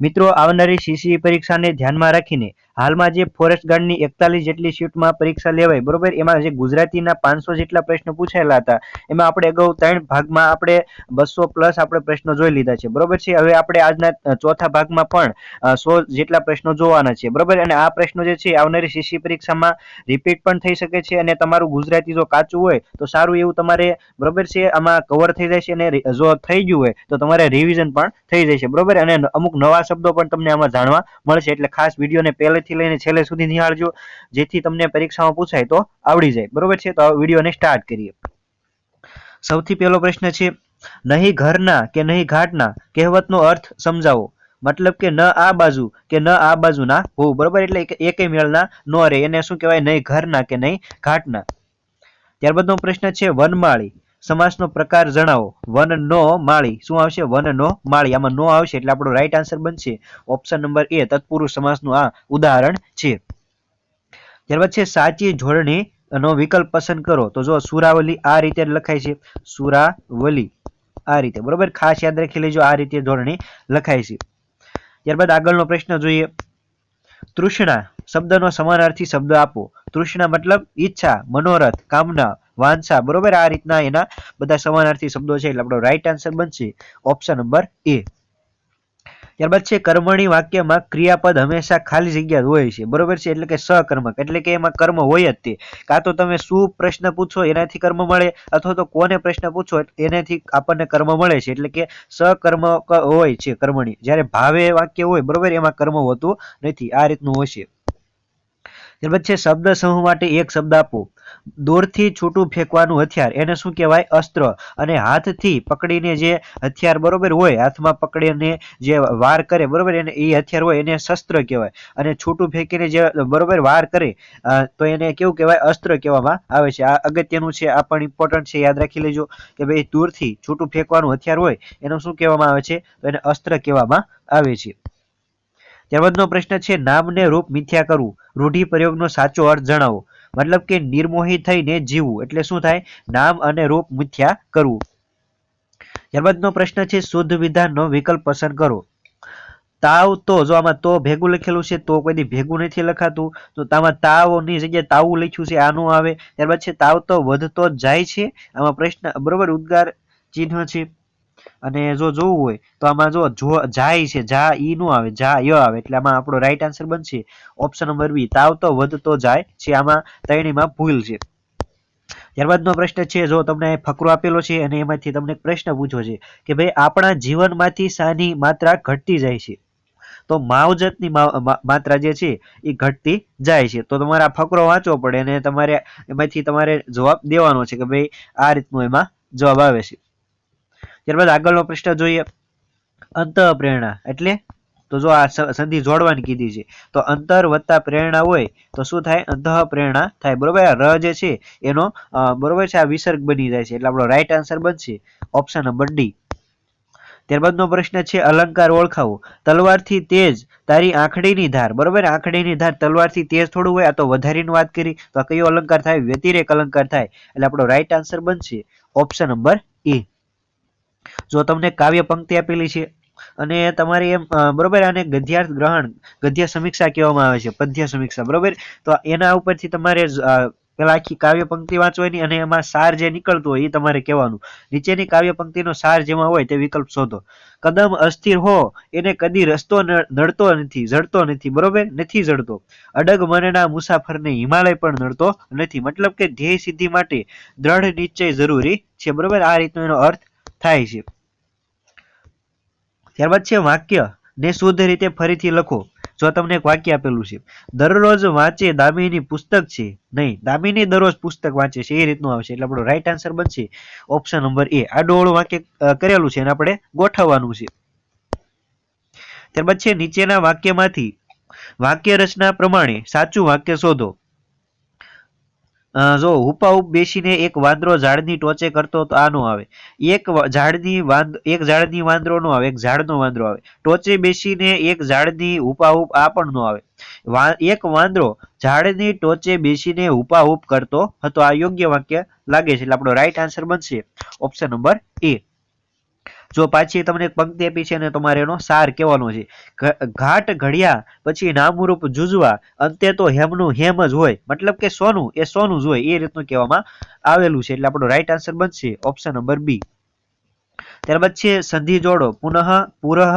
મિત્રો, આવનારી સીસી પરીક્ષાને ધ્યાનમાં રાખીને હાલમાં જે ફોરેસ્ટ ગાર્ડની એકતાલીસ જેટલી શીટમાં પરીક્ષા લેવાય બરોબર? એમાં જે ગુજરાતીના પાંચસો જેટલા પ્રશ્નો પૂછાયેલા હતા, એમાં આપણે અગાઉ ત્રણ ભાગમાં આપણે બસો પ્લસ આપણે પ્રશ્નો જોઈ લીધા છે, બરોબર છે? હવે આપણે આજના ચોથા ભાગમાં પણ સો જેટલા પ્રશ્નો જોવાના છે, બરોબર? અને આ પ્રશ્નો જે છે આવનારી સીસી પરીક્ષામાં રિપીટ પણ થઈ શકે છે અને તમારું ગુજરાતી જો કાચું હોય, તો સારું એવું તમારે, બરોબર છે? આમાં કવર થઈ જાય છે અને જો થઈ ગયું હોય, તો તમારે રિવિઝન પણ થઈ જાય છે, બરોબર? અને અમુક નવા શબ્દો પણ તમને આમાં જાણવા મળશે. એટલે ખાસ વિડીયોને પહેલેથી લઈને છેલ્લે સુધી નિહાળજો. જેથી તમને પરીક્ષામાં પૂછાય તો આવડી જાય. બરોબર છે? તો વિડીયોને સ્ટાર્ટ કરીએ. સૌથી પહેલો પ્રશ્ન છે, નહીં ઘરના કે નહીં ઘાટના? કહેવતનો અર્થ સમજાવો. મતલબ કે ન આ બાજુ કે ન આ બાજુ ના હોવું. બરોબર? એટલે એક- મેળના ન રહે એને શું કહેવાય? નહીં ઘરના કે નહીં ઘાટના? ત્યારબાદનો પ્રશ્ન છે, વનમાળી સમાસનો પ્રકાર જણાવો. વન, નો, માળી. શું આવશે? વન, નો, માળી. આમાં નો આવશે એટલે આપણો રાઈટ આન્સર બનશે. ઓપ્શન નંબર એ તત્પુરુષ સમાસનું આ ઉદાહરણ છે. ત્યારબાદ છે, સાચી જોડણી નો વિકલ્પ પસંદ કરો. તો જો સુરાવલી આ રીતે લખાય છે. સુરાવલી આ રીતે. બરોબર? ખાસ યાદ રાખી લેજો, આ રીતે ધોરણી લખાય છે. ત્યારબાદ આગળનો પ્રશ્ન જોઈએ. તૃષ્ણા શબ્દનો સમાનાર્થી શબ્દ આપો. તૃષ્ણા મતલબ ઈચ્છા, મનોરથ, કામના. વાંછા બરોબર? આ રીતના એના બધા સમાનાર્થી શબ્દો છે, એટલે આપણો રાઈટ આન્સર બનશે. ઓપ્શન નંબર એ ત્યારબાદ છે, કર્મણી વાક્યમાં ક્રિયાપદ હંમેશા ખાલી જગ્યા હોય છે. બરોબર છે? એટલે કે સહકર્મક એટલે કે એમાં કર્મ હોય જ તે. કાં તો તમે શું પ્રશ્ન પૂછો એનાથી કર્મ મળે, અથવા તો કોને પ્રશ્ન પૂછો એનાથી આપણને કર્મ મળે છે. એટલે કે સહકર્મક હોય છે કર્મણી. જ્યારે ભાવે વાક્ય હોય, બરોબર? એમાં કર્મ હોતું નથી. આ રીતનું હોય છે. ત્યારબાદ છે, શબ્દ સમૂહ માટે એક શબ્દ આપો. દૂરથી છૂટું ફેંકવાનું હથિયાર, એને શું કહેવાય? અસ્ત્ર. અને હાથથી પકડીને જે હથિયાર બરોબર હોય, હાથમાં પકડીને જે વાર કરે, બરોબર? એને એ હથિયાર હોય, એને શસ્ત્ર કહેવાય. અને છૂટું ફેંકીને જે બરોબર વાર કરે તો એને કેવું કહેવાય? અસ્ત્ર કહેવામાં આવે છે. આ અગત્યનું છે, આ પણ ઇમ્પોર્ટન્ટ છે, યાદ રાખી લેજો કે ભાઈ, દૂરથી છૂટું ફેંકવાનું હથિયાર હોય, એનું શું કહેવામાં આવે છે? તો એને અસ્ત્ર કહેવામાં આવે છે. ત્યારબાદનો પ્રશ્ન છે, નામને રૂપ મિથ્યા કરવું રૂઢિ પ્રયોગનો સાચો અર્થ જણાવો. મતલબ કે નિર્મોહી થઈને જીવવું એટલે શું થાય? નામ અને રૂપ મિથ્યા કરવું ત્યારબાદનો પ્રશ્ન છે, શુદ્ધ વિધાનનો વિકલ્પ પસંદ કરો. તાવ તો, જો આમાં તો ભેગું લખેલું છે, તો કોઈ દી ભેગું નથી લખાતું. તો આમાં તાવની જગ્યાએ તાવું લખ્યું છે, આનું આવે. ત્યારબાદ છે, તાવ તો વધતો જાય છે. આમાં પ્રશ્ન, બરોબર, ઉદ્ગાર ચિહ્ન છે. અને જો જોવું હોય, તો આમાં જો જાય છે, જા ઈ નું આવે, જા ય આવે, એટલે આમાં આપણો રાઈટ આન્સર બનશે. ઓપ્શન નંબર બી તાવ વધતો જાય છે, આમાં ત્રણેયમાં ભૂલ છે. ત્યારબાદનો પ્રશ્ન છે, જો તમને ફકરો આપેલો છે, અને એમાંથી તમને પ્રશ્ન પૂછ્યો છે, કે ભાઈ આપણા જીવનમાંથી સાની માત્રા ઘટતી જાય છે. તો માવજતની માત્રા જે છે, એ ઘટતી જાય છે. તો તમારે ફકરો વાંચવો પડે, અને તમારે એમાંથી તમારે જવાબ દેવાનો છે, કે ભાઈ આ રીતનું એમાં જવાબ આવે છે. ત્યારબાદ આગળનો પ્રશ્ન જોઈએ. અંત પ્રેરણા એટલે તો જો આ સંધિ જોડવાની કીધી છે, તો અંતર વત્તા પ્રેરણા હોય તો શું થાય? અંતઃ પ્રેરણા થાય. બરોબર? આ ર જે છે, એનો બરોબર છે, આ વિસર્ગ બની જાય છે. એટલે આપણો રાઈટ આન્સર બનશે ઓપ્શન નંબર ડી ત્યારબાદનો પ્રશ્ન છે, અલંકાર ઓળખાવો. તલવારથી તેજ તારી આંખડીની ધાર. બરોબર? આંખડીની ધાર તલવારથી તેજ થોડું હોય, આ તો વધારીને વાત કરી. તો કયો અલંકાર થાય? વ્યતિરેક અલંકાર થાય. એટલે આપણો રાઈટ આન્સર બનશે ઓપ્શન નંબર એ જો તમને કાવ્ય પંક્તિ આપેલી છે અને તમારે એમ બરોબર આને ગદ્યાર્થ ગ્રહણ, ગદ્ય સમીક્ષા કહેવામાં આવે છે, પદ્ય સમીક્ષા, બરોબર? તો એના ઉપરથી તમારે પેલા આખી કાવ્ય પંક્તિ વાંચવાની અને એમાં સાર જે નીકળતું હોય એ તમારે કહેવાનું. નીચેની કાવ્ય પંક્તિનો સાર જેમાં હોય તે વિકલ્પ શોધો. કદમ અસ્થિર હો, એને કદી રસ્તો નડતો નથી, જડતો નથી, બરોબર? નથી જડતો. અડગ મનના મુસાફરને હિમાલય પણ નડતો નથી. મતલબ કે ધ્યેય સિદ્ધિ માટે દ્રઢ નિશ્ચય જરૂરી છે, બરોબર? આ રીતનો એનો અર્થ થાય છે. ત્યારબાદ છે વાક્ય ને શુદ્ધ રીતે ફરીથી લખો. જો તમને એક વાક્ય આપેલું છે, દરરોજ વાંચે દામિની પુસ્તક છે. નહીં, દામિની દરરોજ પુસ્તક વાંચે છે, એ રીતનું આવશે. એટલે આપણો રાઈટ આન્સર બનશે. ઓપ્શન નંબર એ આ ડોળું વાક્ય કરેલું છે અને આપણે ગોઠવવાનું છે. ત્યારબાદ છે નીચેના વાક્યમાંથી, વાક્ય રચના પ્રમાણે સાચું વાક્ય શોધો. જો હુપા હુપ બેસીને એક વાંદરો ઝાડની ટોચે કરતો તો આ નો આવે. એક ઝાડની વાંદ, એક ઝાડની વાંદરો નો આવે, એક ઝાડનો વાંદરો આવે. ટોચે બેસીને એક ઝાડની હુપા આ પણ નો આવે. એક વાંદરો ઝાડની ટોચે બેસીને હુપા હુપ કરતો હતો. આ યોગ્ય વાક્ય લાગે છે. એટલે આપણો રાઈટ આન્સર બનશે. ઓપ્શન નંબર એ જો પાછી તમને એક પંક્તિ આપી છે અને તમારે એનો સાર કહેવાનો છે. ઘાટ ઘડિયા, પછી નામરૂપ જુજવા, અંતે તો હેમનું હેમ જ હોય. મતલબ કે સોનું, એ સોનું જ હોય, એ રીતનું કહેવામાં આવેલું છે. એટલે આપણો રાઈટ આન્સર બનશે ઓપ્શન નંબર બી ત્યારબાદ છે સંધિ જોડો, પુનઃ પુરહ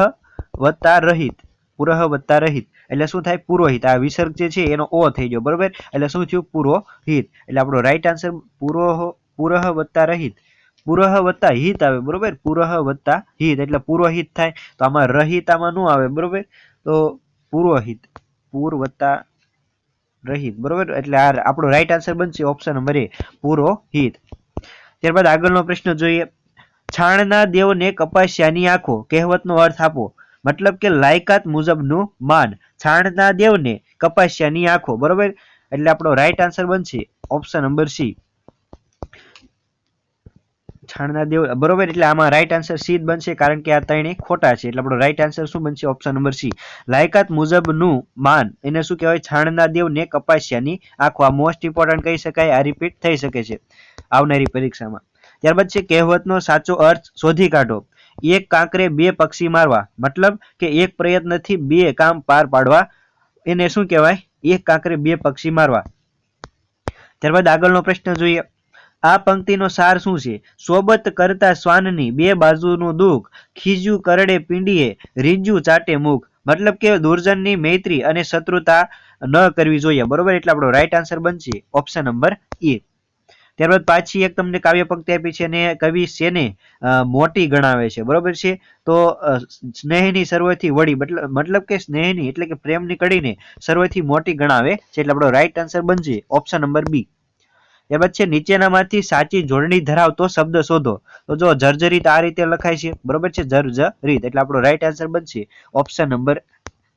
વત્તા રહિત. પુરહ વત્તા રહિત. એટલે શું થાય? પુરોહિત. આ વિસર્ગ જે છે એનો ઓ થઈ ગયો, બરોબર? એટલે શું થયું? પુરોહિત. એટલે આપણો રાઈટ આન્સર પુરોહ પુરહ વત્તા રહિત. પુરહ વત્તા હિત આવે, બરોબર? પુરહ વત્તા હિત, એટલે પુરોહિત થાય, તો આમાં રહિત આમાં આવે, બરોબર? તો પુરોહિત પૂર વત્તા રહિત, બરોબર? એટલે આ આપણો રાઈટ આન્સર બનશે ઓપ્શન નંબર એ પુરોહિત ત્યારબાદ આગળનો પ્રશ્ન જોઈએ. છાણના દેવને કપાસ્યાની આંખો, કહેવતનો અર્થ આપો. મતલબ કે લાયકાત મુજબનું માન. છાણના દેવને કપાસ્યાની આંખો, બરોબર? એટલે આપણો રાઈટ આન્સર બનશે ઓપ્શન નંબર સી. છાણના દેવ, બરોબર? એટલે આમાં રાઈટ આન્સર સી બનશે કારણ કે આ ત્રણે ખોટા છે. એટલે આપણો રાઈટ આન્સર શું બનશે? ઓપ્શન નંબર સી લાયકાત મુજબનું માન, એને શું કહેવાય? છાણના દેવને કપાસ્યાની આંખો. આ મોસ્ટ ઇમ્પોર્ટન્ટ કહી શકાય, આ રિપીટ થઈ શકે છે આવનારી પરીક્ષામાં. ત્યારબાદ છે કહેવતનો સાચો અર્થ શોધી કાઢો. એક કાંકરે બે પક્ષી મારવા. મતલબ કે એક પ્રયત્નથી બે કામ પાર પાડવા. એને શું કહેવાય? એક કાંકરે બે પક્ષી મારવા. ત્યારબાદ આગળનો પ્રશ્ન જોઈએ. આ પંક્તિનો સાર શું છે? સોબત કરતા શ્વાનની બે બાજુનું દુઃખ ખીજું કરડે પીંડીએ રીંજું ચાટે મુખ. મતલબ કે દુર્જનની મૈત્રી અને શત્રુતા ન કરવી જોઈએ. બરોબર? એટલે આપણો રાઈટ આન્સર બનશે ઓપ્શન નંબર એ ત્યારબાદ પાછી એક તમને કાવ્ય પંક્તિ આપી છે અને કવિ શેને મોટી ગણાવે છે. બરોબર છે? તો સ્નેહની સર્વથી વડી મતલબ કે સ્નેહની એટલે કે પ્રેમની કડીને સર્વથી મોટી ગણાવે છે. એટલે આપણો રાઈટ આન્સર બનશે ઓપ્શન નંબર બી ત્યારબાદ છે, નીચેનામાંથી સાચી જોડણી ધરાવતો શબ્દ શોધો. તો જો જર્જરિત આ રીતે લખાય છે, બરોબર છે, જર્જરિત, એટલે આપણો રાઈટ આન્સર બનશે ઓપ્શન નંબર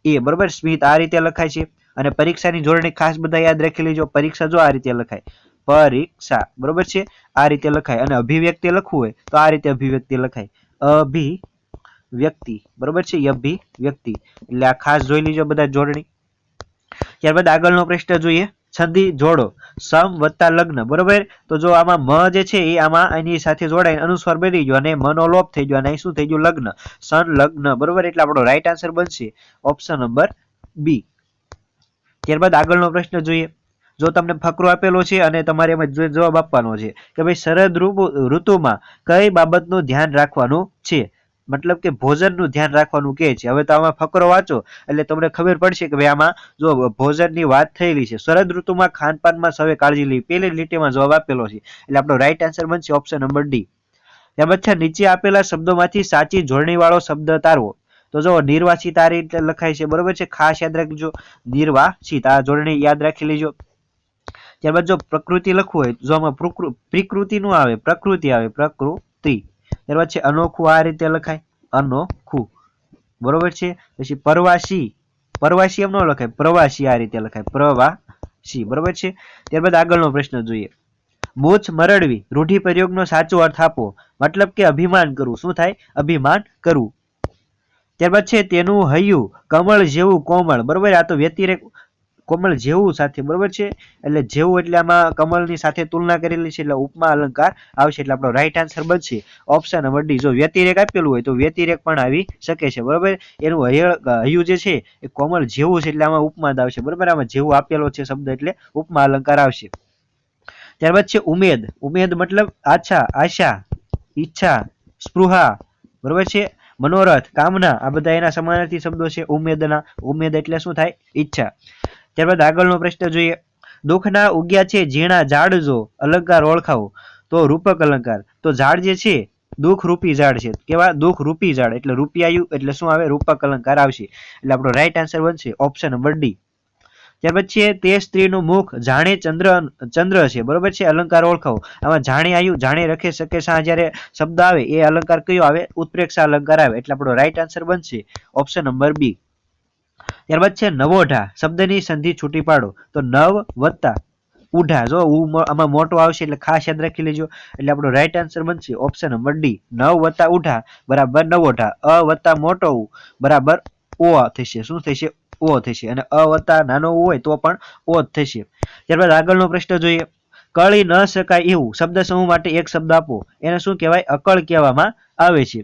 એ, બરોબર? સ્મિત આ રીતે લખાય છે, અને પરીક્ષાની જોડણી ખાસ બધા યાદ રાખી લેજો, પરીક્ષા જો આ રીતે લખાય. પરીક્ષા, બરોબર છે? આ રીતે લખાય, અને અભિવ્યક્તિ લખવું હોય, તો આ રીતે અભિવ્યક્તિ લખાય. અભિવ્યક્તિ, બરોબર છે? અભિવ્યક્તિ. એટલે આ ખાસ જોઈ લીજો બધા જોડણી. ત્યારબાદ આગળનો પ્રશ્ન જોઈએ. છંદી જોડો. સમ વત્તા લગ્ન. બરોબર? તો જો આમાં મ જે છે એ આમાં એની સાથે જોડાઈને અનુસ્વાર બની ગયો અને મનો લોપ થઈ ગયો અને શું થઈ ગયું? લગ્ન. સન, લગ્ન. બરોબર? એટલે આપણો રાઈટ આન્સર બનશે ઓપ્શન નંબર બી ત્યારબાદ આગળનો પ્રશ્ન જોઈએ. જો તમને ફકરો આપેલો છે અને તમારે એમાં જવાબ આપવાનો છે કે ભાઈ, શરદ ઋતુ- ઋતુમાં કઈ બાબતનું ધ્યાન રાખવાનું છે? મતલબ કે ભોજનનું ધ્યાન રાખવાનું કહે છે. હવે તો આમાં ફકરો વાંચો, એટલે તમને ખબર પડશે કે ભાઈ આમાં જો ભોજનની વાત થયેલી છે. શરદ ઋતુમાં ખાનપાનમાં સૌએ કાળજી લેવી પહેલી લીટીમાં જવાબ આપેલો છે. એટલે આપણો રાઈટ આન્સર બનશે ઓપ્શન નંબર ડી ત્યારબાદ છે, નીચે આપેલા શબ્દોમાંથી સાચી જોડણીવાળો શબ્દ તારવો. તો જો આ રીતે લખાય છે. બરોબર છે? ખાસ યાદ રાખજો. નિર્વાસિત આ જોડણી યાદ રાખી લેજો. ત્યારબાદ જો પ્રકૃતિ લખવું હોય, જો આમાં પ્રકૃ- પ્રકૃતિ નું આવે, પ્રકૃતિ આવે, પ્રકૃતિ. ત્યારબાદ છે અનોખું આ રીતે લખાય. અનોખું. બરોબર છે? પછી પરવાસી. પરવાસી એમ ન લખાય. પ્રવાસી આ રીતે લખાય. પ્રવાસી. બરોબર છે? ત્યારબાદ આગળનો પ્રશ્ન જોઈએ. મૂછ મરડવી. રૂઢિપ્રયોગનો સાચો અર્થ આપો. મતલબ કે અભિમાન કરવું. શું થાય? અભિમાન કરવું. ત્યારબાદ છે તેનું હૈયું. કમળ જેવું કોમળ. બરોબર? આ તો વ્યતિરેક કોમળ જેવું સાથે, બરોબર છે? એટલે જેવું એટલે આમાં કમળની સાથે તુલના કરેલી છે, એટલે ઉપમા અલંકાર આવશે, એટલે આપણો રાઈટ આન્સર બનશે. ઓપ્શન નંબર ડી જો વ્યતિરેક આપેલું હોય તો વ્યતિરેક પણ આવી શકે છે, બરોબર? એનું હયળ હયું જે છે, એ કોમળ જેવું છે, એટલે આમાં ઉપમા આવશે, બરોબર? આમાં જેવું આપેલો છે શબ્દ એટલે ઉપમા અલંકાર આવશે. ત્યારબાદ છે ઉમેદ. ઉમેદ મતલબ આછા, આશા, ઈચ્છા, સ્પૃહા, બરોબર છે? મનોરથ, કામના, આ બધા એના સમાનાર્થી શબ્દો છે, ઉમેદના. ઉમેદ એટલે શું થાય? ઈચ્છા. ત્યારબાદ આગળનો પ્રશ્ન જોઈએ. દુઃખના ઉગ્યા છે, ઝીણા ઝાડ જો અલંકાર ઓળખાવો. તો રૂપક અલંકાર. તો ઝાડ જે છે દુઃખ રૂપી ઝાડ છે. કેવા? દુઃખ રૂપી ઝાડ. એટલે રૂપિયાયુ એટલે શું આવે? રૂપક અલંકાર આવશે. એટલે આપણો રાઈટ આન્સર બનશે ઓપ્શન નંબર ડી ત્યાર પછી તે સ્ત્રીનું મુખ જાણે ચંદ્ર ચંદ્ર છે. બરોબર છે? અલંકાર ઓળખાવો. આમાં જાણે આયુ, જાણે રખે, શકે, સા જ્યારે શબ્દ આવે, એ અલંકાર કયો આવે? ઉત્પ્રેક્ષા અલંકાર આવે. એટલે આપણો રાઈટ આન્સર બનશે ઓપ્શન નંબર બી ત્યારબાદ છે નવોઢા શબ્દની સંધિ છૂટી પાડો. તો નવ વત્તા ઉઢા જો આમાં મોટો આવશે એટલે ખાસ યાદ રાખી લેજો. એટલે આપણો રાઈટ આન્સર બનશે ઓપ્શન નંબર ડી નવ વત્તા ઉઢા બરાબર નવોઢા અ વત્તા મોટો બરાબર ઓ થશે. શું થશે? ઓ થશે. અને અ વત્તા નાનો હોય તો પણ ઓ થશે. ત્યારબાદ આગળનો પ્રશ્ન જોઈએ. કળી ન શકાય એવું. શબ્દ સમૂહ માટે એક શબ્દ આપો. એને શું કહેવાય? અકળ કહેવામાં આવે છે.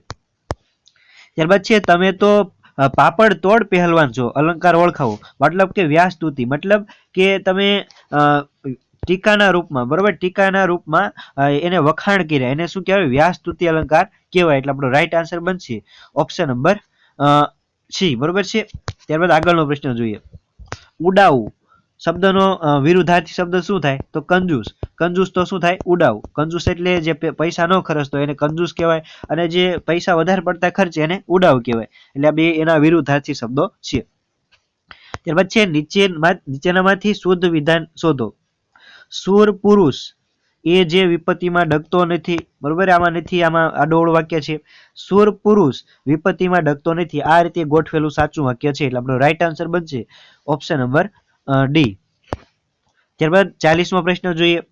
ત્યારબાદ છે તમે તો પાપડ તોડ પહેલવાન છો, અલંકાર ઓળખાવો. મતલબ કે વ્યાસતુતિ મતલબ કે તમે ટીકાના રૂપમાં, બરોબર? ટીકાના રૂપમાં એને વખાણ કર્યા. એને શું કહેવાય? વ્યાસ સ્તુતિ અલંકાર કહેવાય. એટલે આપણો રાઈટ આન્સર બનશે. Option number C. બરોબર છે? ત્યારબાદ આગળનો પ્રશ્ન જોઈએ. ઉડાવું. શબ્દનો વિરુદ્ધાર્થી શબ્દ શું થાય? તો કંજૂસ. કંજૂસ તો શું થાય? ઉડાવ. કંજૂસ એટલે જે પૈસા ન ખર્ચતો એને કંજૂસ કહેવાય અને જે પૈસા વધારે પડતા ખર્ચે એને ઉડાવ કહેવાય. એટલે બે એના વિરુદ્ધાર્થી શબ્દો છે. ત્યારબાદ છે, નીચે નીચેનામાંથી શુદ્ધ વિધાન શોધો. સુર પુરુષ એ જે વિપત્તિમાં ડગતો નથી, બરોબર? આમાં નથી, આમાં આડોળ વાક્ય છે. સુર પુરુષ વિપત્તિમાં ડગતો નથી. આ રીતે ગોઠવેલું સાચું વાક્ય છે. એટલે આપણો રાઈટ આન્સર બનશે. Option number D. ત્યારબાદ ચાલીસમો પ્રશ્ન જોઈએ.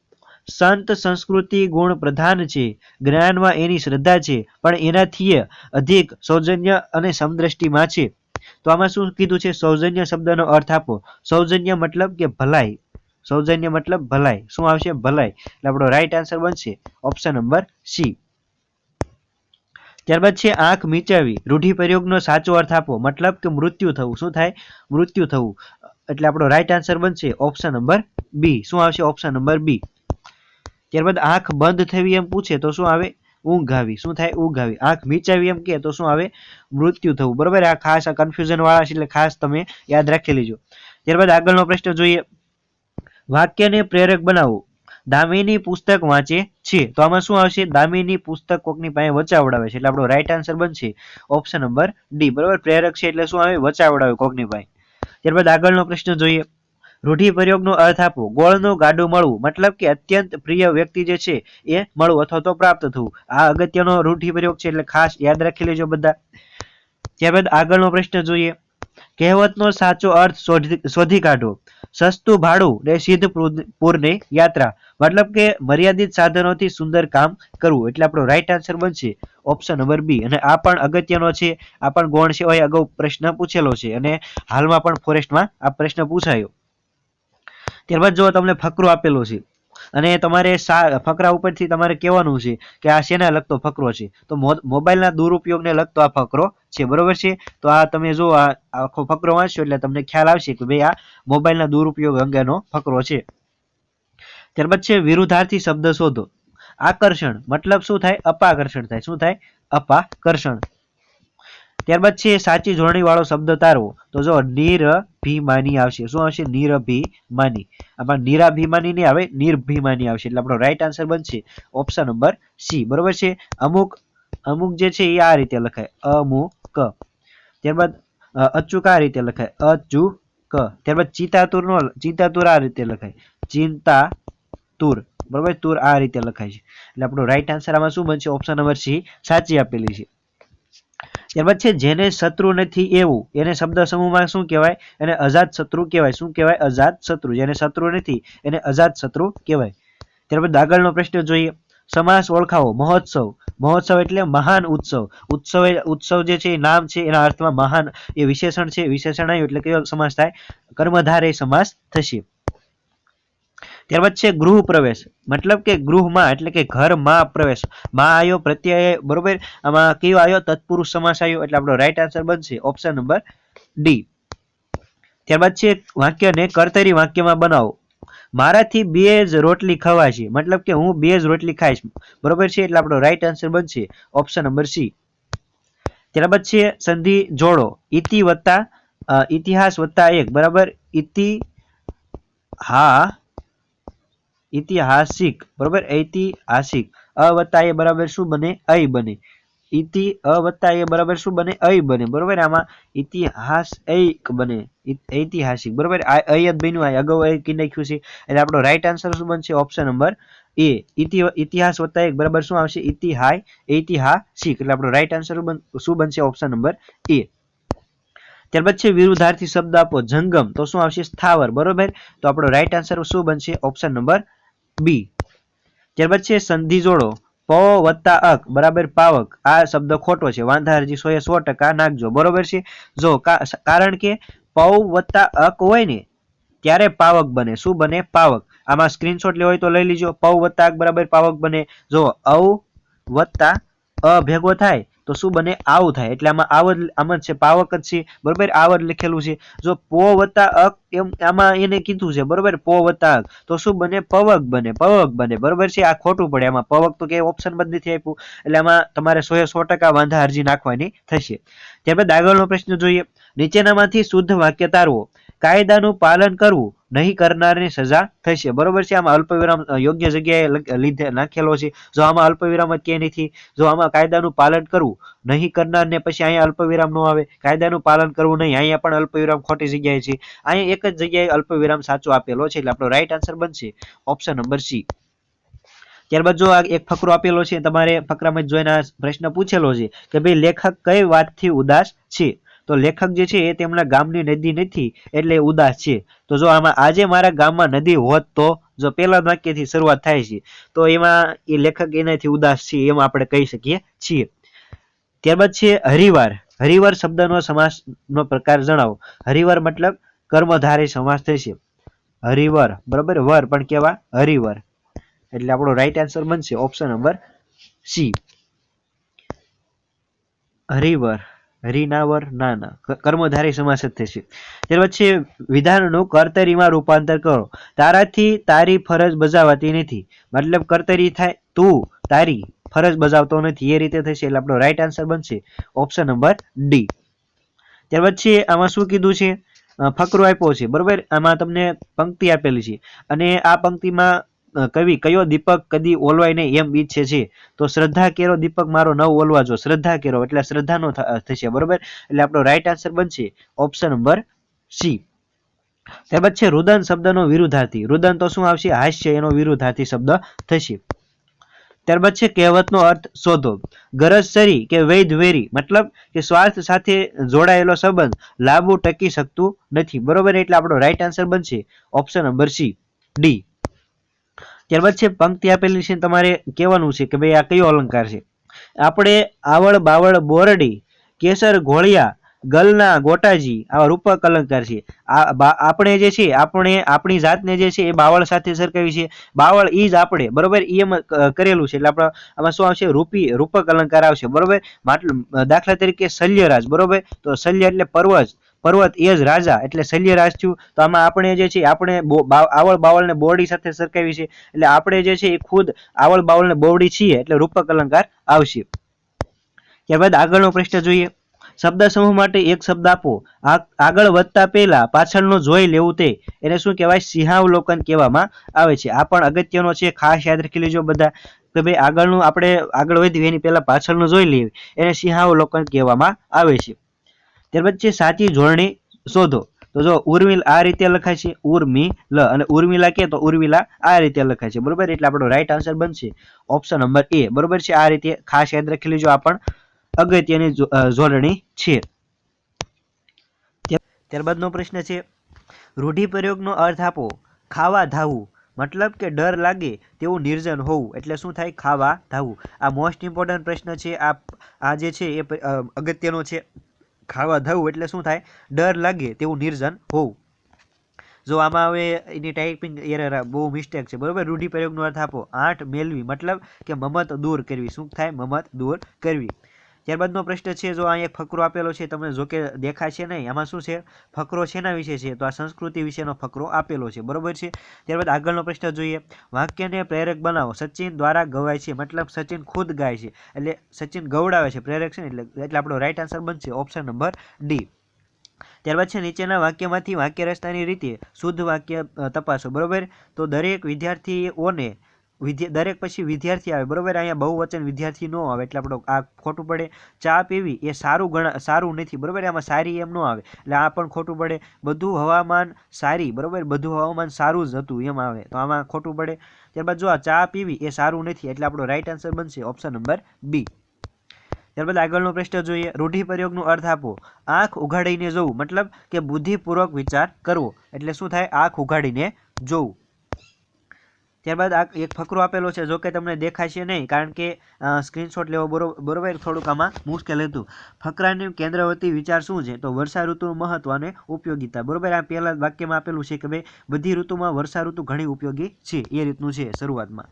સંત સંસ્કૃતિ ગુણ પ્રધાન છે. જ્ઞાનમાં એની શ્રદ્ધા છે, પણ એનાથી અધિક સૌજન્ય અને સમદ્રષ્ટિમાં છે. તો આમાં શું કીધું છે? સૌજન્ય શબ્દનો અર્થ આપો. સૌજન્ય મતલબ કે ભલાઈ. સૌજન્ય મતલબ ભલાઈ. શું આવશે? ભલાઈ. એટલે આપણો રાઈટ આન્સર બનશે. ઓપ્શન નંબર સી ત્યારબાદ છે આંખ મીચાવી. રૂઢિપ્રયોગનો સાચો અર્થ આપો. મતલબ કે મૃત્યુ થવું. શું થાય? મૃત્યુ થવું. એટલે આપણો રાઈટ આન્સર બનશે ઓપ્શન નંબર બી શું આવશે? ઓપ્શન નંબર બી ત્યારબાદ આંખ બંધ થવી એમ પૂછે તો શું આવે? ઊંઘ આવી શું થાય? ઊંઘ આવી આંખ મીચાવી એમ કે તો શું આવે? મૃત્યુ થવું. બરોબર? આ ખાસ આ કન્ફ્યુઝન વાળા છે એટલે ખાસ તમે યાદ રાખી લેજો. ત્યારબાદ આગળનો પ્રશ્ન જોઈએ. વાક્યને પ્રેરક બનાવો. દામિની પુસ્તક વાંચે છે. તો આમાં શું આવશે? દામિની પુસ્તક કોકની પાસે વચાવડાવે છે. એટલે આપણો રાઈટ આન્સર બનશે ઓપ્શન નંબર ડી બરોબર? પ્રેરક છે એટલે શું આવે? વચાવડાવે કોકની પાસે. ત્યારબાદ આગળનો પ્રશ્ન જોઈએ. રૂઢિપ્રયોગનો અર્થ આપો. ગોળનું ગાડું મળવું મતલબ કે અત્યંત પ્રિય વ્યક્તિ જે છે એ મળવું અથવા તો પ્રાપ્ત થવું. આ અગત્યનો રૂઢિપ્રયોગ છે એટલે ખાસ યાદ રાખી લેજો બધા. ત્યારબાદ આગળનો પ્રશ્ન જોઈએ. કહેવતનો સાચો અર્થ શોધી કાઢો. સસ્તું ભાડું ને સિદ્ધ પૂર- પૂરની યાત્રા. મતલબ કે મર્યાદિત સાધનોથી સુંદર કામ કરવું. એટલે આપણો રાઈટ આન્સર બનશે ઓપ્શન નંબર બી અને આ પણ અગત્યનો છે. આ પણ ગૌણ છે. હોય અગાઉ પ્રશ્ન પૂછેલો છે. અને હાલમાં પણ ફોરેસ્ટમાં આ પ્રશ્ન પૂછાયો. ત્યારબાદ જો તમને ફકરો આપેલો છે, અને તમારે ફકરા ઉપરથી તમારે કહેવાનું છે કે આ શેના લગતો ફકરો છે? તો મોબાઈલના દુરુપયોગને લગતો આ ફકરો છે, બરોબર છે? તો આ તમે જો આ આખો ફકરો વાંચશો એટલે તમને ખ્યાલ આવશે કે ભાઈ આ મોબાઈલના દુરુપયોગ અંગેનો ફકરો છે. ત્યારબાદ છે, વિરુદ્ધાર્થી શબ્દ શોધો. આકર્ષણ. મતલબ શું થાય? અપાકર્ષણ થાય. શું થાય? અપાકર્ષણ. ત્યારબાદ છે, સાચી જોડણી વાળો શબ્દ તારવો. તો જો નિરભિમાની આવશે. શું આવશે? નિરભિમાની. આમાં નિરાભિમાની નહીં આવે, નિર્ભિમાની આવશે. એટલે આપણો રાઈટ આન્સર બનશે ઓપ્શન નંબર સી બરોબર છે? અમુક અમુક જે છે એ આ રીતે લખાય. અમુક ત્યારબાદ અ, અચૂક આ રીતે લખાય. અચૂક. ત્યારબાદ ચિતાતુર નો ચિતાતુર આ રીતે લખાય. ચિંતા તુર બરોબર? તુર આ રીતે લખાય છે. એટલે આપણો રાઈટ આન્સર આમાં શું બનશે? ઓપ્શન નંબર સી સાચી આપેલી છે. ત્યારબાદ છે જેને શત્રુ નથી એવું એને શબ્દ સમૂહમાં શું કહેવાય? એને અજાત શત્રુ કહેવાય. શું કહેવાય? અજાત શત્રુ. જેને શત્રુ નથી એને અજાત શત્રુ કહેવાય. ત્યારબાદ આગળનો પ્રશ્ન જોઈએ. સમાસ ઓળખાવો. મહોત્સવ. મહોત્સવ એટલે મહાન ઉત્સવ. ઉત્સવ ઉત્સવ જે છે નામ છે, એના અર્થમાં મહાન, એ વિશેષણ છે, વિશેષણ એટલે કયો સમાસ થાય? કર્મધારે સમાસ થશે. ત્યારબાદ છે ગૃહ પ્રવેશ. મતલબ કે ગૃહમાં એટલે કે ઘરમાં પ્રવેશ. માં આવ્યો પ્રત્યય, બરોબર? આમાં કયો આવ્યો તત્પુરુષ સમાસ આવ્યો એટલે આપણો રાઈટ આન્સર બનશે ઓપ્શન નંબર ડી ત્યારબાદ છે વાક્યને કર્તરી વાક્યમાં બનાવો. મારાથી બે જ રોટલી ખવાશે. મતલબ કે હું બે જ રોટલી ખાઈશ. બરોબર છે? એટલે આપણો રાઈટ આન્સર બનશે ઓપ્શન નંબર સી ત્યારબાદ છે સંધિ જોડો. ઇતિ વત્તા ઇતિહાસ વત્તા એક. બરાબર? ઇતિ હા ઐતિહાસિક બરોબર? ઐતિહાસિક. અ વત્તા એ બરાબર શું બને? અય બને. ઇતિ અ એ બરાબર શું બને? અય બને, બરોબર? આમાં ઇતિહાસ એક બને ઐતિહાસિક, બરોબર? આ અય જ બન્યું, આ અગાઉ અય કી નાખ્યું છે. એટલે આપણો રાઈટ આન્સર શું બનશે? Option number A. ઇતિ, ઇતિહાસ વત્તા એક, બરાબર? શું આવશે? ઇતિહાય, ઐતિહાસિક. એટલે આપણો રાઈટ આન્સર શું બનશે? Option number A. ત્યારબાદ છે વિરુદ્ધાર્થી શબ્દ આપો, જંગમ. તો શું આવશે? સ્થાવર, બરોબર? તો આપણો રાઈટ આન્સર શું બનશે? Option number B. ત્યારબાદ છે સંધિ જોડો. પ વત્તા અક, બરાબર પાવક. આ શબ્દ ખોટો છે. વાંધારજી સોએ સો ટકા નાખજો. બરોબર છે? જો કારણ કે પૌ વત્તા અક હોય ને, ત્યારે પાવક બને. શું બને? પાવક. આમાં સ્ક્રીનશોટ લેવો હોય તો લઈ લીજો. પૌ વત્તા અક, બરાબર પાવક બને. જો અવ વત્તા અ ભેગો થાય તો શું બને? આવ થાય. એટલે આમાં આવ આમ જ છે પાવક જ છે. બરોબર? આવ લખેલું છે. જો પો વત્તા અક, એમ, આમાં એને કીધું છે. બરોબર? પો વત્તા અક. તો શું બને? પવક બને. પવક બને. બરોબર છે? આ ખોટું પડે. આમાં પવક તો ક્યાંય ઓપ્શન બંધ નથી આપ્યું. એટલે આમાં તમારે સો સો ટકા વાંધા અરજી નાખવાની થશે. ત્યારબાદ આગળનો પ્રશ્ન જોઈએ. નીચેનામાંથી શુદ્ધ વાક્ય તારવો. કાયદાનું પાલન કરવું. નહીં કરનારની સજા થશે. બરોબર છે? આમાં અલ્પવિરામ યોગ્ય જગ્યાએ લીધે નાખેલો છે. જો આમાં અલ્પવિરામ જ કે નથી, જો આમાં કાયદાનું પાલન કરવું નહીં કરનારને પછી અહીંયા અલ્પવિરામ ન આવે. કાયદાનું પાલન કરવું નહીં. અહીંયા પણ અલ્પવિરામ ખોટી જગ્યાએ છે. અહીંયા એક જ જગ્યાએ અલ્પવિરામ સાચો આપેલો છે. એટલે આપણો રાઈટ આન્સર બનશે ઓપ્શન નંબર સી ત્યારબાદ જો આ એક ફકરો આપેલો છે, તમારે ફકરામાં જોઈને પ્રશ્ન પૂછેલો છે કે ભાઈ લેખક કઈ વાતથી ઉદાસ છે? તો લેખક જે છે એ તેમના ગામની નદી નથી, એટલે ઉદાસ છે. તો જો આમાં આજે મારા ગામમાં નદી હોત તો, જો પહેલા વાક્યથી શરૂઆત થાય છે, તો એમાં એ લેખક એનાથી ઉદાસ છે એમ આપણે કહી શકીએ છીએ. ત્યારબાદ છે હરિવાર. હરિવાર શબ્દનો સમાસનો પ્રકાર જણાવો. હરિવાર મતલબ કર્મધારી સમાસ થશે. હરિવર. બરાબર? વર પણ કેવા હરિવર. એટલે આપણો રાઈટ આન્સર બનશે ઓપ્શન નંબર સી હરિવર. હરિનાવર નાના. કર્મધારી સમાસ જ થશે ત્યારબાદ છે વિધાનનું કર્તરીમાં રૂપાંતર કરો. તારાથી તારી ફરજ બજાવાતી નથી. મતલબ કર્તરી થાય, તું તારી ફરજ બજાવતો નથી. એ રીતે થશે એટલે આપણો રાઈટ આન્સર બનશે. ઓપ્શન નંબર ડી ત્યારબાદ છે આમાં શું કીધું છે? ફકરો આપ્યો છે. બરોબર? આમાં તમને પંક્તિ આપેલી છે. અને આ પંક્તિમાં કવિ, કયો દીપક કદી ઓલવાય નહીં એમ ઈચ્છે છે? તો શ્રદ્ધા કેરો દીપક મારો નવ ઓલવા જો, શ્રદ્ધા કેરો, એટલે શ્રદ્ધાનો થશે, બરોબર? એટલે આપણો રાઈટ આન્સર બનશે ઓપ્શન નંબર સી ત્યારબાદ છે રુદન શબ્દનો વિરુદ્ધાર્થી. રુદન તો શું આવશે? હાસ્ય, એનો વિરુદ્ધાર્થી શબ્દ થશે. ત્યારબાદ છે કહેવતનો અર્થ શોધો. ગરજ સરી કે વૈધ વેરી મતલબ કે સ્વાર્થ સાથે જોડાયેલો સંબંધ લાંબુ ટકી શકતું નથી. બરોબર? એટલે આપણો રાઈટ આન્સર બનશે ઓપ્શન નંબર સી ડી ત્યારબાદ છે, પંક્તિ આપેલી છે, તમારે કહેવાનું છે કે ભાઈ આ કયો અલંકાર છે? આપણે આવળ, બાવળ, બોરડી, કેસર, ઘોળિયા, ગલના, ગોટાજી આવા રૂપક અલંકાર છે. આપણે જે છે, આપણે આપણી જાતને જે છે, એ બાવળ સાથે સરખાવી છે. બાવળ ઈ જ આપણે, બરોબર? ઈ એમ કરેલું છે. એટલે આપણે, આમાં શું આવશે? રૂપી, રૂપક અલંકાર આવશે. બરોબર? દાખલા તરીકે શલ્યરાજ બરોબર? તો શલ્ય એટલે પર્વત. પર્વત એ જ રાજા એટલે શલ્યરાજ થયું તો આમાં આપણે જે છે આપણે આવળ બાવળને બોરડી સાથે સરખાવી છે. એટલે આપણે જે છે એ ખુદ આવળ બાવળને બોરડી છીએ એટલે રૂપક અલંકાર આવશે. ત્યારબાદ આગળનો પ્રશ્ન જોઈએ. શબ્દ સમૂહ માટે એક શબ્દ આપો. આગળ વધતા પહેલા પાછળનો જોઈ લેવું તે. એને શું કહેવાય? સિંહાવલોકન કહેવામાં આવે છે. આ પણ અગત્યનો છે. ખાસ યાદ રાખી લેજો બધા. કે ભાઈ આગળનું આપણે આગળ વધીએ એની પહેલા પાછળનું જોઈ લઈએ. એને સિંહાવલોકન કહેવામાં આવે છે. ત્યારબાદ છે સાચી જોડણી શોધો. તો જો ઉર્મિલ આ રીતે લખાય છે ઉર્મિ અને ઉર્મિલા કે તો ઉર્મિલા આ રીતે લખાય છે. બરોબર? એટલે આપણો રાઈટ આન્સર બનશે. ઓપ્શન નંબર એ બરોબર છે? આ રીતે ખાસ યાદ રાખી લેજો આ અગત્યની જોડણી છે. ત્યારબાદનો પ્રશ્ન છે, રૂઢિપ્રયોગનો અર્થ આપો, ખાવા ધાવું. મતલબ કે ડર લાગે તેવું નિર્જન હોવું. એટલે શું થાય? ખાવા ધાવું. આ મોસ્ટ ઇમ્પોર્ટન્ટ પ્રશ્ન છે, આ આ જે છે એ અગત્યનો છે. ખાવા ધવું એટલે શું થાય? ડર લાગે તેવું નિર્જન હોવું. જો આમાં હવે એની ટાઈપિંગ એરર બહુ મિસ્ટેક છે, બરાબર? રૂઢિપ્રયોગનો અર્થ આપો. આઠ મેળવી, મતલબ કે મમત દૂર કરવી. શું થાય? મમત દૂર કરવી. ત્યારબાદનો પ્રશ્ન છે, જો અહીં એક ફકરો આપેલો છે, તમને જોકે દેખાય છે નહીં એમાં શું છે? ફકરો શેના વિશે છે? તો આ સંસ્કૃતિ વિશેનો ફકરો આપેલો છે, બરોબર છે? ત્યારબાદ આગળનો પ્રશ્ન જોઈએ, વાક્યને પ્રેરક બનાવો, સચિન દ્વારા ગવાય છે, મતલબ સચિન ખુદ ગાય છે, એટલે સચિન ગવડાવે છે, પ્રેરક છે ને, એટલે એટલે આપણો રાઈટ આન્સર બનશે ઓપ્શન નંબર ડી ત્યારબાદ છે, નીચેના વાક્યમાંથી વાક્ય રચનાની રીતે શુદ્ધ વાક્ય તપાસો, બરોબર? તો દરેક વિદ્યાર્થીઓને વિદ્યા, દરેક પછી વિદ્યાર્થી આવે, બરોબર? અહીંયા બહુવચન વિદ્યાર્થી ન આવે, એટલે આપણો આ ખોટું પડે. ચા પીવી એ સારું ગણા, સારું નથી, બરોબર? આમાં સારી એમ ન આવે. એટલે આ પણ ખોટું પડે. બધું હવામાન સારી, બરોબર? બધું હવામાન સારું જ હતું, એમ આવે. તો આમાં ખોટું પડે. ત્યારબાદ જો આ ચા પીવી એ સારું નથી, એટલે આપણો રાઈટ આન્સર બનશે ઓપ્શન નંબર બી ત્યારબાદ આગળનો પ્રશ્ન જોઈએ. રૂઢિપ્રયોગનો અર્થ આપો. આંખ ઉઘાડીને જોવું, મતલબ કે બુદ્ધિપૂર્વક વિચાર કરવો. એટલે શું થાય? આંખ ઉઘાડીને જોવું. ત્યારબાદ આ એક ફકરો આપેલો છે જો કે તમને દેખાશે નહીં, કારણ કે સ્ક્રીનશોટ લેવો બરોબર થોડુંક આમાં મુશ્કેલ હતું. ફકરાનું કેન્દ્રવર્તી વિચાર શું છે? તો વર્ષા ઋતુનું મહત્વ અને ઉપયોગીતા. બરોબર, આ પહેલા વાક્યમાં આપેલું છે કે ભાઈ, બધી ઋતુમાં વર્ષા ઋતુ ઘણી ઉપયોગી છે, એ રીતનું છે શરૂઆતમાં.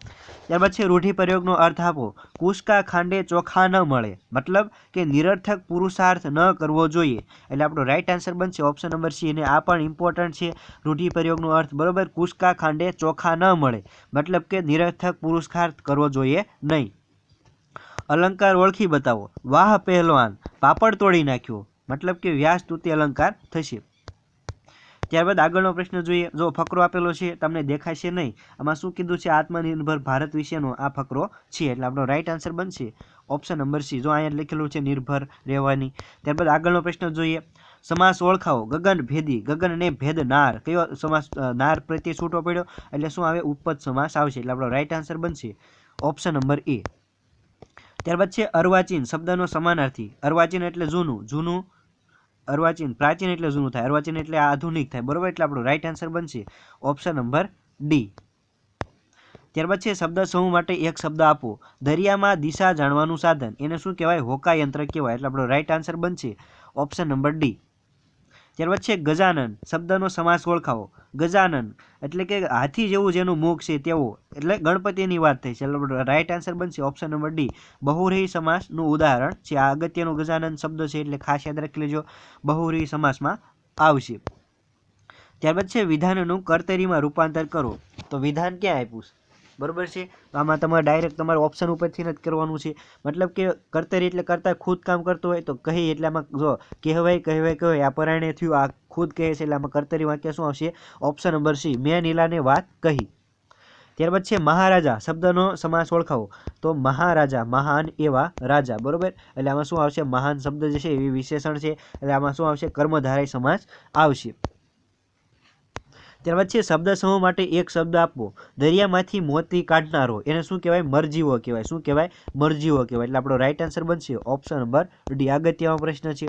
ત્યારબાદ છે રૂઢિપ્રયોગનો અર્થ આપો. કુશકા ખાંડે ચોખા ન મળે. મતલબ કે નિરર્થક પુરુષાર્થ ન કરવો જોઈએ. એટલે આપણો રાઈટ આન્સર બનશે ઓપ્શન નંબર સી અને આ પણ ઇમ્પોર્ટન્ટ છે રૂઢિપ્રયોગનો અર્થ. બરોબર, કુશકા ખાંડે ચોખા ન મળે. મતલબ કે નિરર્થક પુરુષાર્થ કરવો જોઈએ નહીં. અલંકાર ઓળખી બતાવો. વાહ પહેલવાન, પાપડ તોડી નાખ્યો. મતલબ કે વ્યાસ તૂટી અલંકાર થશે. ત્યારબાદ આગળનો પ્રશ્ન જોઈએ. જો ફકરો આપેલો છે, તમને દેખાશે નહીં. આમાં શું કીધું છે? આત્મનિર્ભર ભારત વિશેનો આ ફકરો છે. એટલે આપણો રાઈટ આન્સર બનશે. ઓપ્શન નંબર સી જો અહીંયા લખેલું છે, નિર્ભર રહેવાની. ત્યારબાદ આગળનો પ્રશ્ન જોઈએ. સમાસ ઓળખાવો. ગગન ભેદી. ગગન ને ભેદ નાર. કયો સમાસ નાર પ્રત્યે છૂટો પડ્યો? એટલે શું આવે? ઉપપદ સમાસ આવશે. એટલે આપણો રાઈટ આન્સર બનશે. ઓપ્શન નંબર એ ત્યારબાદ છે અર્વાચીન. શબ્દનો સમાનાર્થી. અર્વાચીન એટલે જૂનું. જૂનું અર્વાચીન. પ્રાચીન એટલે જૂનું થાય. અર્વાચીન એટલે આધુનિક થાય. બરોબર? એટલે આપણો રાઈટ આન્સર બનશે. ઓપ્શન નંબર ડી ત્યારબાદ છે શબ્દ સમૂહ માટે એક શબ્દ આપો. દરિયામાં દિશા જાણવાનું સાધન. એને શું કહેવાય? હોકા યંત્ર કહેવાય. એટલે આપણો રાઈટ આન્સર બનશે. ઓપ્શન નંબર ડી ત્યારબાદ છે ગજાનન. શબ્દનો સમાસ ઓળખાવો. ગજાનન એટલે કે હાથી જેવું જેનું મુખ છે તેવું. એટલે ગણપતિની વાત થઈ. છે રાઈટ આન્સર બનશે. ઓપ્શન નંબર ડી બહુવ્રીહી સમાસનું ઉદાહરણ છે. આ અગત્યનો ગજાનન શબ્દ છે, એટલે ખાસ યાદ રાખી લેજો. બહુવ્રીહી સમાસમાં આવશે. ત્યારબાદ છે વિધાનનું કર્તરીમાં રૂપાંતર કરો. તો વિધાન ક્યાં આપ્યું છે? બરોબર છે? આમાં તમારે ડાયરેક્ટ તમારે ઓપ્શન ઉપરથી જ કરવાનું છે. મતલબ કે કરતરી એટલે કરતા ખુદ કામ કરતો હોય તો કહી એટલે આમાં જો કહેવાય કહેવાય કહેવાય, આ પરાયણે થયું, આ ખુદ કહે છે એટલે આમાં કર્તરી વાક્ય શું આવશે? ઓપ્શન નંબર સી, મેં નીલાને વાત કહી. ત્યારબાદ છે મહારાજા, શબ્દનો સમાસ ઓળખાવો. તો મહારાજા, મહાન એવા રાજા, બરોબર? એટલે આમાં શું આવશે? મહાન શબ્દ જે છે એવી વિશેષણ છે. એટલે આમાં શું આવશે? કર્મધારય સમાસ આવશે. ત્યારબાદ છે, શબ્દ સમૂહ માટે એક શબ્દ આપવો. દરિયામાંથી મોતી કાઢનારો, એને શું કહેવાય? મરજીવો કહેવાય. શું કહેવાય? મરજીવો કહેવાય. એટલે આપણો રાઈટ આન્સર બનશે ઓપ્શન નંબર ડી. અગત્યનો પ્રશ્ન છે.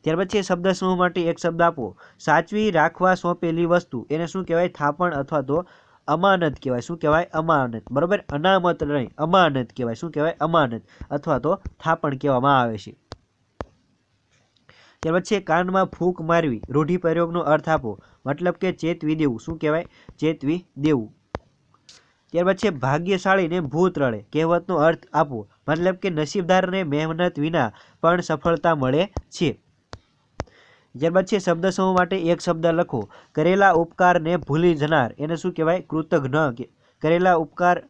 ત્યારબાદ છે, શબ્દ સમૂહ માટે એક શબ્દ આપવો. સાચવી રાખવા સોંપેલી વસ્તુ, એને શું કહેવાય? થાપણ અથવા તો અમાનત કહેવાય. શું કહેવાય? અમાનત. બરાબર? અનામત નહીં, અમાનત કહેવાય. શું કહેવાય? અમાનત અથવા તો થાપણ કહેવામાં આવે છે. ત્યારબાદ છે કાનમાં ફૂંક મારવી, રૂઢિપ્રયોગનો અર્થ આપો. મતલબ કે ચેતવી દેવું. શું કહેવાય? ચેતવી દેવું. ત્યારબાદ છે ભાગ્યશાળીને ભૂત રળે કહેવતનો અર્થ આપો. મતલબ કે નસીબદારને મહેનત વિના પણ સફળતા મળે છે. ત્યારબાદ છે શબ્દ સમૂહ માટે એક શબ્દ લખો. કરેલા ઉપકારને ભૂલી જનાર. એને શું કહેવાય? કૃતજ્ઞ કરેલા ઉપકાર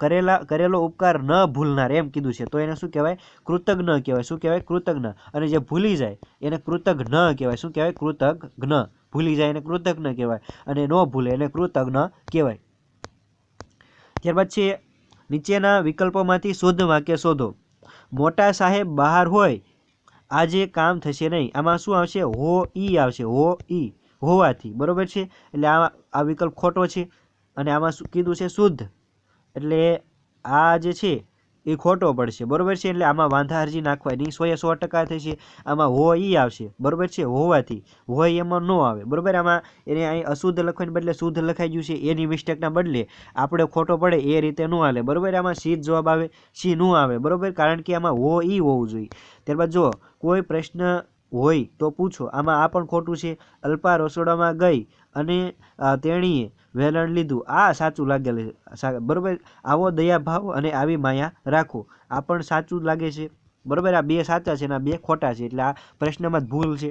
કરેલા, કરેલો ઉપકાર ન ભૂલનાર, એમ કીધું છે. તો એને શું કહેવાય? કૃતજ્ઞ કહેવાય. શું કહેવાય? કૃતજ્ઞ. અને જે ભૂલી જાય, એને કૃતજ્ઞ કહેવાય. શું કહેવાય? કૃતજ્ઞ. ભૂલી જાય, એને કૃતજ્ઞ કહેવાય. અને ન ભૂલે, એને કૃતજ્ઞ કહેવાય. ત્યારબાદ છે, નીચેના વિકલ્પોમાંથી શુદ્ધ વાક્ય શોધો. મોટા સાહેબ બહાર હોય, આજે કામ થશે નહીં. આમાં શું આવશે? હો ઈ આવશે. હો ઈ. હોવાથી. બરોબર છે? એટલે આ આ વિકલ્પ ખોટો છે. અને આમાં શું કીધું છે? શુદ્ધ. એટલે આ જે છે, એ ખોટો પડશે. બરોબર છે? એટલે આમાં વાંધા અરજી નાખવાની સો એ સો ટકા થશે આમાં હો ઈ આવશે. બરોબર છે? હોવાથી. હોય એમાં ન આવે. બરોબર? આમાં એને અહીં અશુદ્ધ લખવાને બદલે શુદ્ધ લખાઈ ગયું છે. એની મિસ્ટેકના બદલે આપણે ખોટો પડે એ રીતે ન હાલે. બરોબર? આમાં સી જવાબ આવે, સી ન આવે. બરોબર? કારણ કે આમાં હો ઈ હોવું જોઈએ. ત્યારબાદ જો કોઈ પ્રશ્ન હોય તો પૂછો. આમાં આ પણ ખોટું છે. અલ્પા રસોડામાં ગઈ. અને તેણીએ વેલણ લીધું. આ સાચું લાગેલ બરાબર? આવો દયાભાવ અને આવી માયા રાખો. આ પણ સાચું લાગે છે. બરાબર? આ બે સાચા છે અને આ બે ખોટા છે. એટલે આ પ્રશ્નમાં જ ભૂલ છે.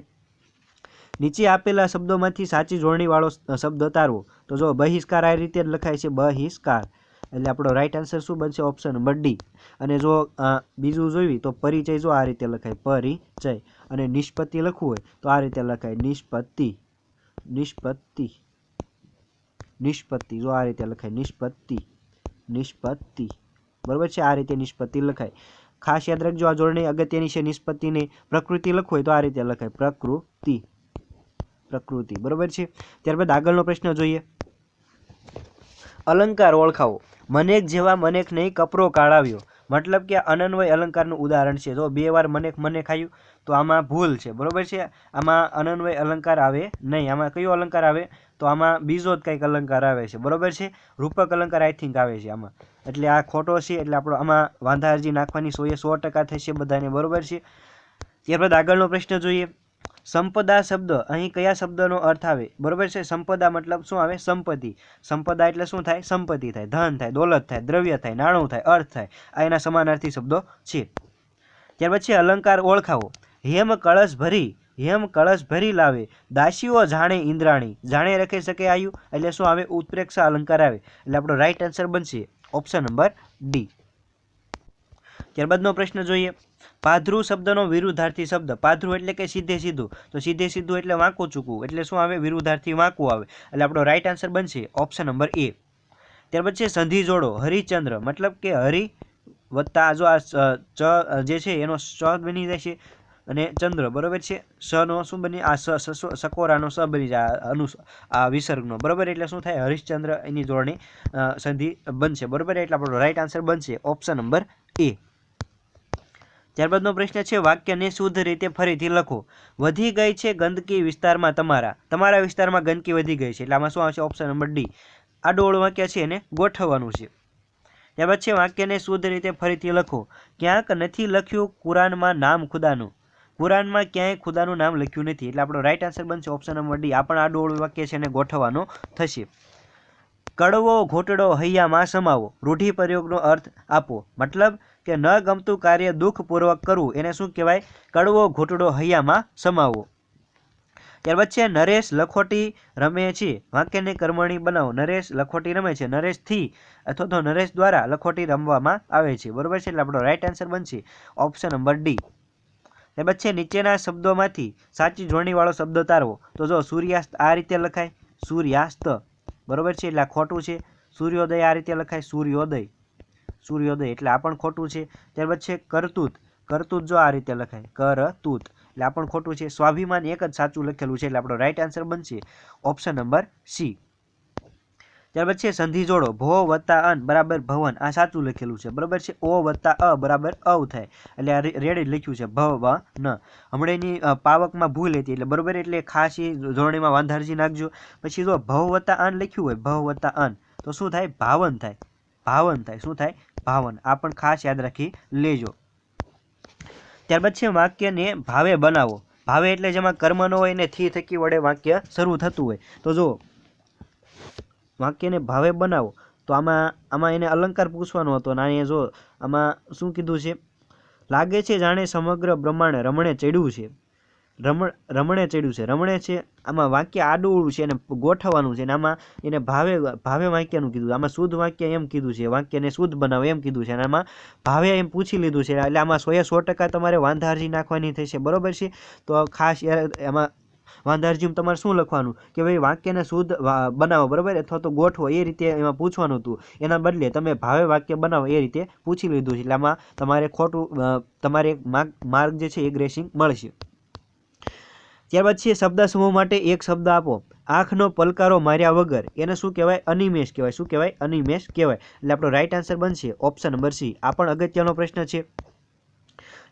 નીચે આપેલા શબ્દોમાંથી સાચી જોડણીવાળો શબ્દ તારવો તો જો બહિષ્કાર આ રીતે લખાય છે. બહિષ્કાર. એટલે આપણો રાઈટ આન્સર શું બનશે? ઓપ્શન બડ્ડી અને જો બીજું જોયું તો પરિચય જો આ રીતે લખાય. પરિચય. અને નિષ્પત્તિ લખવું હોય તો આ રીતે લખાય. નિષ્પત્તિ. નિષ્પત્તિ. નિષ્પત્તિ. જો આ રીતે લખાય, નિષ્પત્તિ. નિષ્પત્તિ. બરાબર છે? આ રીતે નિષ્પત્તિ લખાય. ખાસ યાદ રાખજો, આ જોડણી અગત્યની છે નિષ્પત્તિને પ્રકૃતિ લખવું હોય તો આ રીતે લખાય. પ્રકૃતિ. પ્રકૃતિ. બરોબર છે? ત્યારબાદ આગળનો પ્રશ્ન જોઈએ. અલંકાર ઓળખાવો. મનેક જેવા મનેક નહીં, કપરો કાઢાવ્યો. મતલબ કે અનન્વય અલંકારનું ઉદાહરણ છે. જો બે વાર મનેક મને ખાયું તો આમાં ભૂલ છે. બરોબર છે? આમાં અનન્વય અલંકાર આવે નહીં. આમાં કયો અલંકાર આવે? તો આમાં બીજો જ કંઈક અલંકાર આવે છે. બરોબર છે? રૂપક અલંકાર આઈ થિંક આવે છે આમાં. એટલે આ ખોટો છે, એટલે આપણો આમાં વાંધા અરજી નાખવાની સોએ સો ટકા થશે બધાને. બરોબર છે? ત્યારબાદ આગળનો પ્રશ્ન જોઈએ. સંપદા શબ્દ, અહીં કયા શબ્દનો અર્થ આવે? બરોબર છે? સંપદા મતલબ શું આવે? સંપત્તિ. સંપદા એટલે શું થાય? સંપત્તિ થાય. ધન થાય, દોલત થાય, દ્રવ્ય થાય, નાણું થાય, અર્થ થાય. આ એના સમાનાર્થી શબ્દો છે. ત્યાર પછી અલંકાર ઓળખાવો. હેમ કળશ ભરી, હેમ કળશ ભરી લાવે. દાસીઓ જાણે ઇન્દ્રાણી, જાણે રખી શકે આયુ. એટલે શું આવે? ઉત્પ્રેક્ષા અલંકાર આવે. એટલે આપણો રાઈટ આન્સર બનશે ઓપ્શન નંબર ડી ત્યારબાદનો પ્રશ્ન જોઈએ. પાધરું શબ્દનો વિરુદ્ધાર્થી શબ્દ. પાધ્રુ એટલે કે સીધે સીધું. તો સીધે સીધું એટલે વાંકું ચૂકવું. એટલે શું આવે? વિરુદ્ધાર્થી વાંકું આવે. એટલે આપણો રાઈટ આન્સર બનશે ઓપ્શન નંબર એ ત્યાર પછી સંધિ જોડો, હરિચંદ્ર. મતલબ કે હરિ વત્તા જો આ ચ, જે છે એનો ચ બની જશે. અને ચંદ્ર, બરોબર છે? સનો શું બની? આ સ, સ- સ- સકોરાનો સ બની જાય, આ અનુ, આ વિસર્ગનો, બરોબર? એટલે શું થાય? હરિશ્ચંદ્ર એની જોડણી સંધિ બનશે, બરોબર? એટલે આપણો રાઈટ આન્સર બનશે ઓપ્શન નંબર એ ત્યારબાદનો પ્રશ્ન છે, વાક્યને શુદ્ધ રીતે ફરીથી લખો. વધી ગઈ છે ગંદકી વિસ્તારમાં તમારા. તમારા વિસ્તારમાં ગંદકી વધી ગઈ છે. એટલે આમાં શું આવશે? ઓપ્શન નંબર ડી આડોળ વાક્ય છે એને ગોઠવવાનું છે. ત્યારબાદ છે, વાક્યને શુદ્ધ રીતે ફરીથી લખો. ક્યાંક નથી લખ્યું કુરાનમાં નામ ખુદાનું. કુરાનમાં ક્યાંય ખુદાનું નામ લખ્યું નથી. એટલે આપણો રાઈટ આન્સર બનશે ઓપ્શન નંબર ડી આ પણ આડોળ વાક્ય છે એને ગોઠવવાનો થશે. કડવો ઘોટડો હૈયામાં સમાવો. રૂઢિપ્રયોગનો અર્થ આપો મતલબ કે ન ગમતું કાર્ય દુઃખપૂર્વક કરવું. એને શું કહેવાય? કડવો ઘોટડો હૈયામાં સમાવો. ત્યારબાદ છે, નરેશ લખોટી રમે છે. વાક્યને કર્મણી બનાવો. નરેશ લખોટી રમે છે. નરેશથી અથવા તો નરેશ દ્વારા લખોટી રમવામાં આવે છે. બરોબર છે? એટલે આપણો રાઈટ આન્સર બનશે ઓપ્શન નંબર ડી ત્યારબાદ છે, નીચેના શબ્દોમાંથી સાચી જોડણીવાળો શબ્દ તારવો. તો જો સૂર્યાસ્ત આ રીતે લખાય, સૂર્યાસ્ત. બરાબર છે? એટલે આ ખોટું છે. સૂર્યોદય આ રીતે લખાય, સૂર્યોદય. સૂર્યોદય એટલે આ પણ ખોટું છે. ત્યારબાદ છે, કરતૂત. કરતૂત જો આ રીતે લખાય, કરતૂત. એટલે આ પણ ખોટું છે. સ્વાભિમાન એક જ સાચું લખેલું છે. એટલે આપણો રાઈટ આન્સર બનશે. ઓપ્શન નંબર સી ત્યારબાદ છે સંધિ જોડો. ભો વત્તા અન બરાબર ભવન. આ સાચું લખેલું છે. બરાબર છે? ઓ વત્તા અ બરાબર અવ થાય. એટલે આ રેડી લખ્યું છે. ભવ વ ન હમણાં એની પાવકમાં ભૂલ હતી એટલે બરાબર એટલે ખાસ એ જોડણીમાં વાંધારજી નાખજો. પછી જો ભવ વત્તા અન લખ્યું હોય, ભવ વત્તા અન, તો શું થાય? ભાવન થાય. ભાવન થાય. શું થાય? ભાવન. આ પણ ખાસ યાદ રાખી લેજો. ત્યારબાદ છે વાક્યને ભાવે બનાવો. ભાવે એટલે જેમાં કર્મ ન હોય ને થી થકી વડે વાક્ય શરૂ થતું હોય. તો જો વાક્યને ભાવે બનાવો, તો આમાં આમાં એને અલંકાર પૂછવાનો હતો. અને જો, આમાં શું કીધું છે? લાગે છે જાણે સમગ્ર બ્રહ્માંડ રમણે ચડ્યું છે. રમણ, રમણે ચડ્યું છે. રમણે છે, આમાં વાક્ય આડું છે એને ગોઠવવાનું છે. અને આમાં એને ભાવે ભાવે વાક્યનું કીધું આમાં શુદ્ધ વાક્ય એમ કીધું છે. વાક્યને શુદ્ધ બનાવે એમ કીધું છે. અને આમાં ભાવે એમ પૂછી લીધું છે. એટલે આમાં સોએ સો ટકા તમારે વાંધારજી નાખવાની થશે. બરોબર છે? તો ખાસ એમાં વાંધારજીમાં તમારે શું લખવાનું? કે ભાઈ, વાક્યને શુદ્ધ બનાવો, બરાબર? અથવા તો ગોઠવો, એ રીતે એમાં પૂછવાનું હતું. એના બદલે તમે ભાવે વાક્ય બનાવો, એ રીતે પૂછી લીધું છે. એટલે આમાં તમારે ખોટું તમારે એક માર્ક માર્ક જે છે, એ ગ્રેસિંગ મળશે. ત્યારબાદ છે, શબ્દ સમૂહ માટે એક શબ્દ આપો. આંખનો પલકારો માર્યા વગર, એને શું કહેવાય? અનિમેષ કહેવાય. શું કહેવાય? અનિમેષ કહેવાય. એટલે આપણો રાઈટ આન્સર બનશે ઓપ્શન નંબર સી. આ પણ અગત્યનો પ્રશ્ન છે.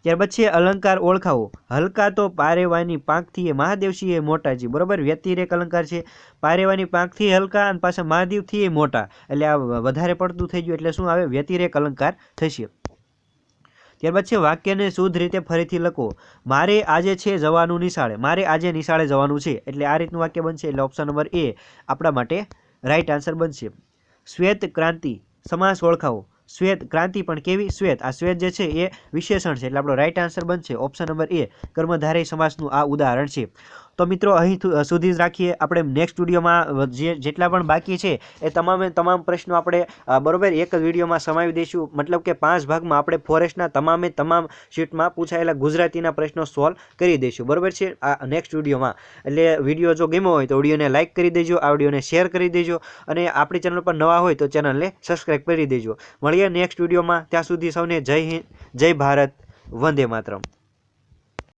ત્યારબાદ છે અલંકાર ઓળખાવો. હલકા તો પારેવાની પાંખથી એ મહાદેવસિંહ એ મોટાજી બરોબર? વ્યતિરેક અલંકાર છે. પારેવાની પાંખથી હલકા અને પાછા મહાદેવથી એ મોટા. એટલે આ વધારે પડતું થઈ ગયું. એટલે શું આવે? વ્યતિરેક અલંકાર થશે. ત્યારબાદ છે વાક્યને શુદ્ધ રીતે ફરીથી લખો. મારે આજે છે જવાનું નિશાળે. મારે આજે નિશાળે જવાનું છે. એટલે આ રીતનું વાક્ય બનશે. એટલે ઓપ્શન નંબર એ આપણા માટે રાઈટ આન્સર બનશે. શ્વેત ક્રાંતિ. સમાસ ઓળખાવો. શ્વેત ક્રાંતિ પણ કેવી? શ્વેત. આ શ્વેત જે છે એ વિશેષણ છે, એટલે આપણો રાઈટ આન્સર બનશે. ઓપ્શન નંબર એ કર્મધારય સમાસનું આ ઉદાહરણ છે. તો મિત્રો, અહીં સુધી જ રાખીએ. આપણે નેક્સ્ટ વિડીયોમાં જે, જેટલા પણ બાકી છે, એ તમામે, તમામ પ્રશ્નો આપણે બરાબર એક વિડીયોમાં સમાવી દઈશું. મતલબ કે પાંચ ભાગમાં આપણે ફોરેસ્ટના તમામે, તમામ શીટમાં પૂછાયેલા ગુજરાતીના પ્રશ્નો સોલ્વ કરી દઈશું. બરોબર છે? આ નેક્સ્ટ વિડીયોમાં. એટલે વીડિયો જો ગમ્યો હોય તો વિડીયોને લાઇક કરી દેજો, આ વિડીયોને શેર કરી દેજો અને આપણી ચેનલ પર નવા હોય તો ચેનલને સબસ્ક્રાઈબ કરી દેજો. મળીએ નેક્સ્ટ વિડીયોમાં. ત્યાં સુધી સૌને જય હિન્દ, જય ભારત, વંદે માતરમ.